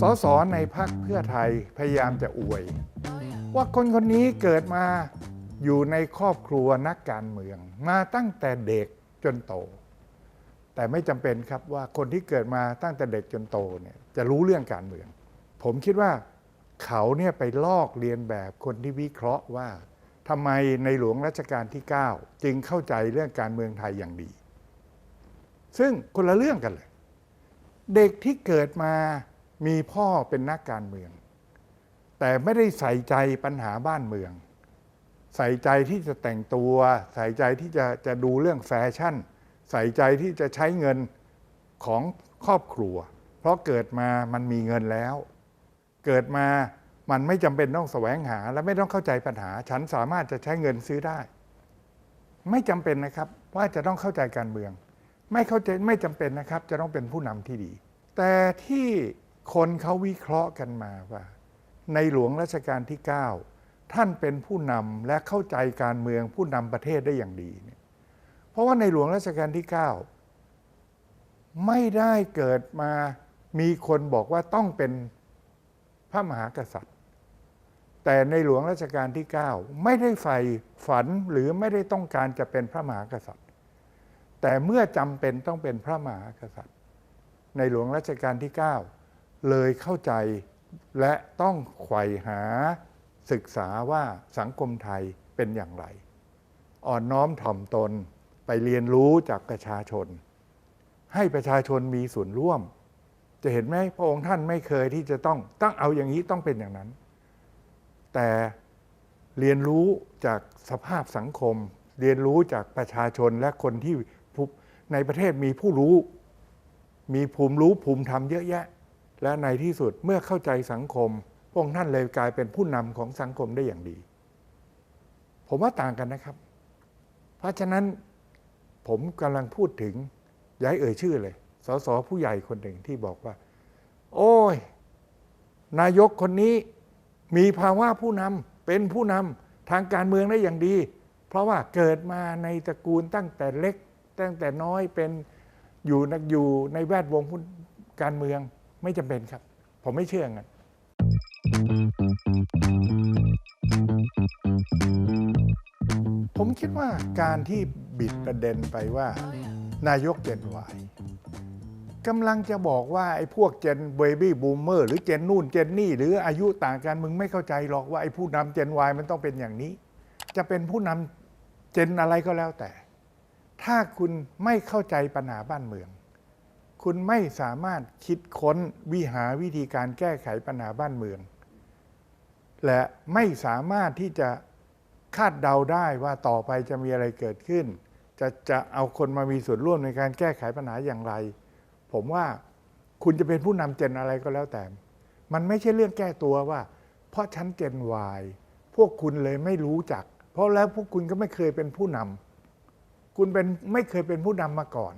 สสในพักเพื่อไทยพยายามจะอวย ว่าคนคนนี้เกิดมาอยู่ในครอบครัวนักการเมือง มาตั้งแต่เด็กจนโต แต่ไม่จำเป็นครับว่าคนที่เกิดมาตั้งแต่เด็กจนโตเนี่ยจะรู้เรื่องการเมือง ผมคิดว่าเขาเนี่ยไปลอกเรียนแบบคนที่วิเคราะห์ว่าทำไมในหลวงรัชกาลที่ 9 จึงเข้าใจเรื่องการเมืองไทยอย่างดี ซึ่งคนละเรื่องกันเลย เด็กที่เกิดมามีพ่อเป็นนักการเมือง แต่ไม่ได้ใส่ใจปัญหาบ้านเมือง ใส่ใจที่จะแต่งตัว ใส่ใจที่จะจะดูเรื่องแฟชั่น ใส่ใจที่จะใช้เงินของครอบครัว เพราะเกิดมามันมีเงินแล้ว เกิดมามันไม่จำเป็นต้องแสวงหา และไม่ต้องเข้าใจปัญหา ฉันสามารถจะใช้เงินซื้อได้ ไม่จำเป็นนะครับว่าจะต้องเข้าใจการเมือง ไม่เข้าใจไม่จำเป็นนะครับ จะต้องเป็นผู้นำที่ดี แต่ที่คนเขาวิเคราะห์กันมาว่า ในหลวงรัชกาลที่ 9 ท่านเป็นผู้นำและเข้าใจการเมืองผู้นำประเทศได้อย่างดีเนี่ยเพราะว่าในหลวงรัชกาลที่ 9 ไม่ได้เกิดมามีคนบอกว่าต้องเป็นพระมหากษัตริย์ แต่ในหลวงรัชกาลที่ 9 ไม่ได้ใฝ่ฝันหรือไม่ได้ต้องการจะเป็นพระมหากษัตริย์ แต่เมื่อจำเป็นต้องเป็นพระมหากษัตริย์ ในหลวงรัชกาลที่ 9 เลยเข้าใจและต้องไขว่หาศึกษาว่าสังคมไทยเป็นอย่างไร อ่อนน้อมถ่อมตนไปเรียนรู้จากประชาชน ให้ประชาชนมีส่วนร่วม จะเห็นไหมพระองค์ท่านไม่เคยที่จะต้องต้องเอาอย่างนี้ต้องเป็นอย่างนั้น แต่เรียนรู้จากสภาพสังคม เรียนรู้จากประชาชนและคนที่ ในประเทศมีผู้รู้ มีภูมิรู้ภูมิธรรมเยอะแยะ และในที่สุดเมื่อเข้าใจสังคมพระองค์ท่านเลยกลายเป็นผู้นำของสังคมได้อย่างดี ผมว่าต่างกันนะครับ เพราะฉะนั้นผมกำลังพูดถึงย้ายเอ่ยชื่อเลย สสผู้ใหญ่คนหนึ่งที่บอกว่า โอ้ย นายกคนนี้มีภาวะผู้นำเป็นผู้นำทางการเมืองได้อย่างดี เพราะว่าเกิดมาในตระกูลตั้งแต่เล็ก ตั้งแต่น้อยเป็นอยู่นักอยู่ในแวดวงผู้การเมืองไม่จำเป็นครับ ผมไม่เชื่องั้นผมคิดว่าการที่บิดประเด็นไปว่า นายกเจนวายกำลังจะบอกว่าไอ้พวกเจนเบบี้บูมเมอร์หรือเจนนู่นเจนนี่ หรืออายุต่างกันมึงไม่เข้าใจหรอกว่าไอ้ผู้นำเจนวายมันต้องเป็นอย่างนี้ จะเป็นผู้นำเจนอะไรก็แล้วแต่ ถ้าคุณไม่เข้าใจปัญหาบ้านเมือง คุณไม่สามารถคิดค้นวิหาวิธีการแก้ไขปัญหาบ้านเมือง และไม่สามารถที่จะคาดเดาได้ว่าต่อไปจะมีอะไรเกิดขึ้น จะจะเอาคนมามีส่วนร่วมในการแก้ไขปัญหาอย่างไร ผมว่าคุณจะเป็นผู้นำเจนอะไรก็แล้วแต่ มันไม่ใช่เรื่องแก้ตัวว่า เพราะฉันเจนวายพวกคุณเลยไม่รู้จัก เพราะแล้วพวกคุณก็ไม่เคยเป็นผู้นำ คุณเป็นไม่เคยเป็นผู้นำมาก่อน